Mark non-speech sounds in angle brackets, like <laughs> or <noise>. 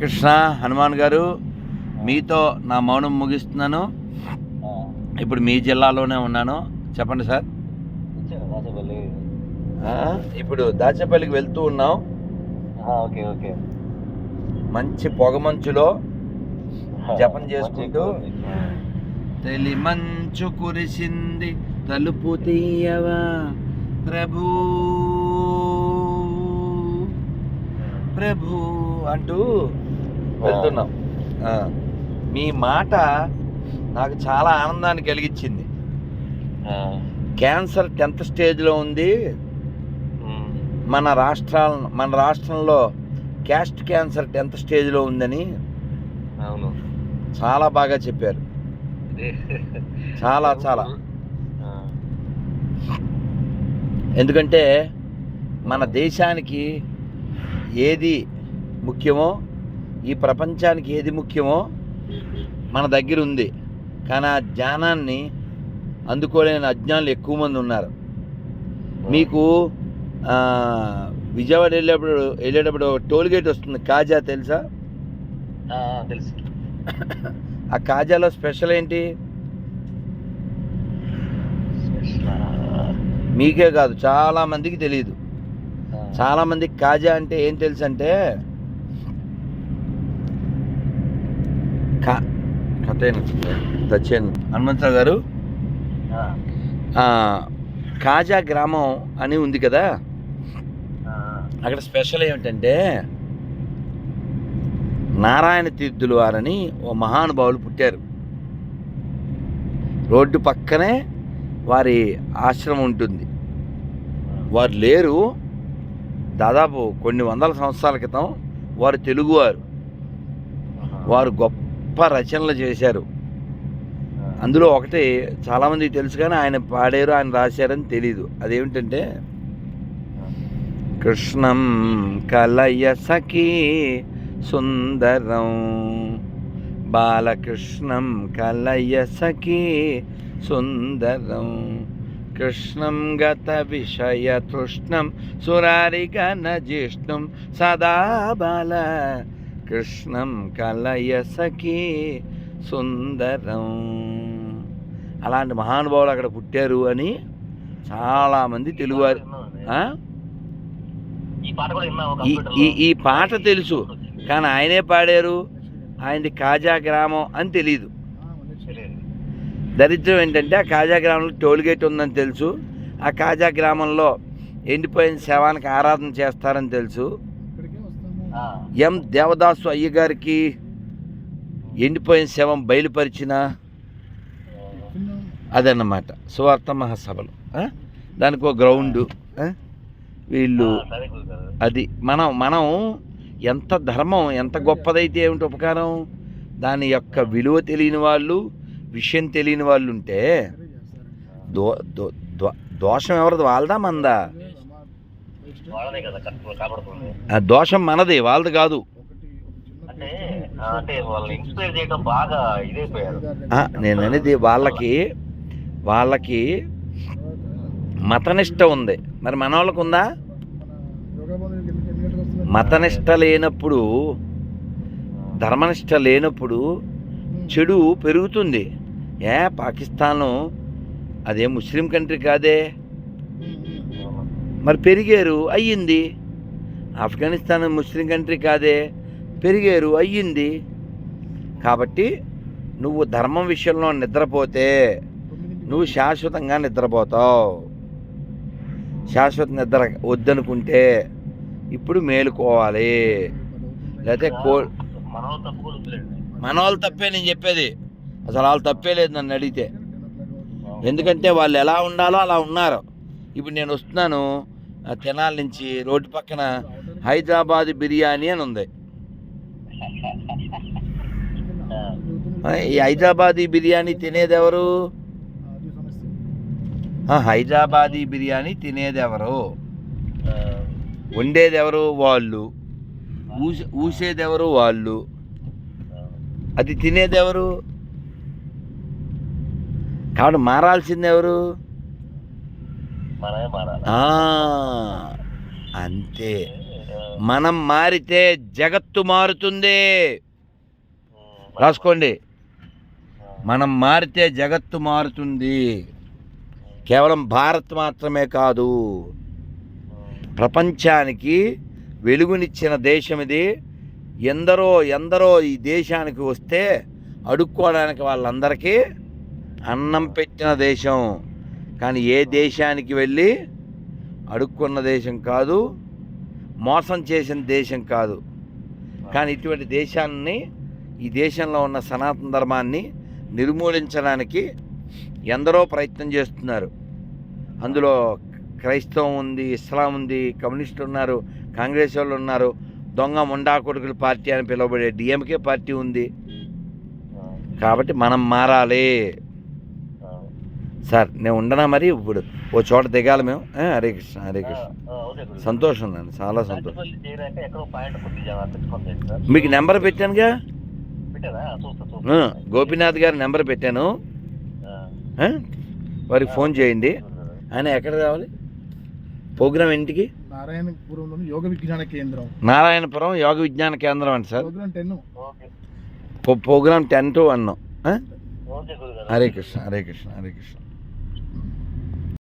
కృష్ణ హనుమాన్ గారు మీతో నా మౌనం ముగిస్తున్నాను. ఇప్పుడు మీ జిల్లాలోనే ఉన్నాను. చెప్పండి సార్. ఇప్పుడు దాచేపల్లికి వెళ్తూ ఉన్నాం. Okay okay. మంచి పొగమంచులో జపం చేసుకుంటూ. తెలి మంచు కురిసింది తలుపు తీయవా? ప్రభు ప్రభు అంటూ వెళ్తున్నాం. మీ మాట నాకు చాలా ఆనందాన్ని కలిగించింది. క్యాన్సర్ టెన్త్ స్టేజ్లో ఉంది. మన రాష్ట్రాల మన రాష్ట్రంలో క్యాస్ట్ క్యాన్సర్ టెన్త్ స్టేజ్లో ఉందని అవును. చాలా బాగా చెప్పారు. చాలా <laughs> చాలా. ఎందుకంటే మన దేశానికి ఏది ముఖ్యమో ఈ ప్రపంచానికి ఏది ముఖ్యమో మన దగ్గర ఉంది. కానీ ఆ జ్ఞానాన్ని అందుకోలేని అజ్ఞానులు ఎక్కువ మంది ఉన్నారు. మీకు విజయవాడ వెళ్ళేటప్పుడు వెళ్ళేటప్పుడు టోల్ గేట్ వస్తుంది. కాజా తెలుసా? తెలుసు. <coughs> ఆ కాజాలో స్పెషల్ ఏంటి? మీకే కాదు చాలా మందికి తెలియదు ఆ, చాలా మందికి కాజా అంటే ఏం తెలుసు అంటే కా కథేను. తెచ్చాను హనుమంతరావు గారు? కాజా గ్రామం అని ఉంది కదా? అక్కడ స్పెషల్ ఏమిటంటే నారాయణ తీర్థులు వారని ఓ మహానుభావులు పుట్టారు. రోడ్డు పక్కనే వారి ఆశ్రమం ఉంటుంది. వారు లేరు. దాదాపు కొన్ని వందల సంవత్సరాల క్రితం వారు తెలుగువారు. వారు గొప్ప రచనలు చేశారు. అందులో ఒకటి చాలామందికి తెలుసు కానీ ఆయన పాడారు ఆయన రాశారని తెలీదు. అదేమిటంటే కృష్ణం కలయ సఖీ సుందరం బాలకృష్ణం కలయ సఖీ సుందరం కృష్ణం గత విషయ తృష్ణం సురారిగణ జిష్ణుం సదా బాల కృష్ణం కలయ సఖీ సుందరం అలాంటి మహానుభావులు అక్కడ పుట్టారు అని చాలామంది తెలుగువారు? ఈ ఈ పాట తెలుసు కానీ ఆయనే పాడారు ఆయనది కాజా గ్రామం అని తెలియదు. దరిద్రం ఏంటంటే ఆ కాజా గ్రామంలో టోల్ గేట్ ఉందని తెలుసు ఆ కాజా గ్రామంలో ఎండిపోయిన శవానికి ఆరాధన చేస్తారని తెలుసు ఎం దేవదాసు అయ్యగారికి ఎండిపోయిన శవం బయలుపరిచిన అదన్నమాట సువార్త మహాసభలు? దానికి ఒక గ్రౌండ్? వీళ్ళు. అది మనం మనం ఎంత ధర్మం ఎంత గొప్పదైతే ఏమిటి ఉపకారం దాని యొక్క విలువ తెలియని వాళ్ళు విషయం తెలియని వాళ్ళు ఉంటే దో దో- దో- దోషం ఎవరిది వాళ్ళదా మందా ఆ దోషం మనది వాళ్ళది కాదు. నేను అనేది వాళ్ళకి వాళ్ళకి మతనిష్ట ఉంది. మరి మన వాళ్ళకు ఉందా? మతనిష్ట లేనప్పుడు ధర్మనిష్ట లేనప్పుడు చెడు పెరుగుతుంది. ఏ పాకిస్తాను అదే ముస్లిం కంట్రీ కాదే? మరి పెరిగారు అయ్యింది. ఆఫ్ఘనిస్తాన్ ముస్లిం కంట్రీ కాదే పెరిగారు అయ్యింది. కాబట్టి నువ్వు ధర్మం విషయంలో నిద్రపోతే నువ్వు శాశ్వతంగా నిద్రపోతావు. శాశ్వత నిద్ర వద్దనుకుంటే ఇప్పుడు మేలుకోవాలి. లేకపోతే కో మన వాళ్ళు తప్పు మన వాళ్ళు తప్పే నేను చెప్పేది. అసలు వాళ్ళు తప్పే లేదు నన్ను అడిగితే. ఎందుకంటే వాళ్ళు ఎలా ఉండాలో అలా ఉన్నారు. ఇప్పుడు నేను వస్తున్నాను. తెనాల నుంచి రోడ్డు పక్కన హైదరాబాద్ బిర్యానీ అని ఉంది. ఈ హైదరాబాదీ బిర్యానీ తినేది ఎవరు హైదరాబాదీ బిర్యానీ తినేది ఎవరు వండేది ఎవరు వాళ్ళు? ఊసే ఊసేది ఎవరు వాళ్ళు? అది తినేది ఎవరు కాబట్టి మారాల్సింది ఎవరు అంతే. మనం మారితే జగత్తు మారుతుంది. రాసుకోండి. మనం మారితే జగత్తు మారుతుంది. కేవలం భారత్ మాత్రమే కాదు ప్రపంచానికి వెలుగునిచ్చిన దేశం ఇది. ఎందరో ఎందరో ఈ దేశానికి వస్తే అడుక్కోవడానికి వాళ్ళందరికీ అన్నం పెట్టిన దేశం. కానీ ఏ దేశానికి వెళ్ళి అడుక్కున్న దేశం కాదు మోసం చేసిన దేశం కాదు. కానీ ఇటువంటి దేశాన్ని ఈ దేశంలో ఉన్న సనాతన ధర్మాన్ని నిర్మూలించడానికి ఎందరో ప్రయత్నం చేస్తున్నారు. అందులో క్రైస్తవం ఉంది ఇస్లాం ఉంది కమ్యూనిస్టులు ఉన్నారు కాంగ్రెస్ వాళ్ళు ఉన్నారు దొంగ ముండా కొడుకుల పార్టీ అని పిలువబడే డిఎంకే పార్టీ ఉంది. కాబట్టి మనం మారాలి. సార్ నేను ఉండనా మరి? ఇప్పుడు ఓ చోట దిగాలి మేము. హరే కృష్ణ హరే కృష్ణ. సంతోషం అండి చాలా సంతోషం. మీకు నెంబర్ పెట్టానుగా? గోపీనాథ్ గారి నెంబర్ పెట్టాను? వారికి ఫోన్ చేయండి. ఆయన ఎక్కడ రావాలి? ప్రోగ్రామ్ ఇంటికి నారాయణపురంలోని యోగ విజ్ఞాన కేంద్రం. నారాయణపురం యోగ విజ్ఞాన కేంద్రం అండి sir. Programme ten. Okay. Programme ten two one. Hare Krishna Hare Krishna Hare Krishna.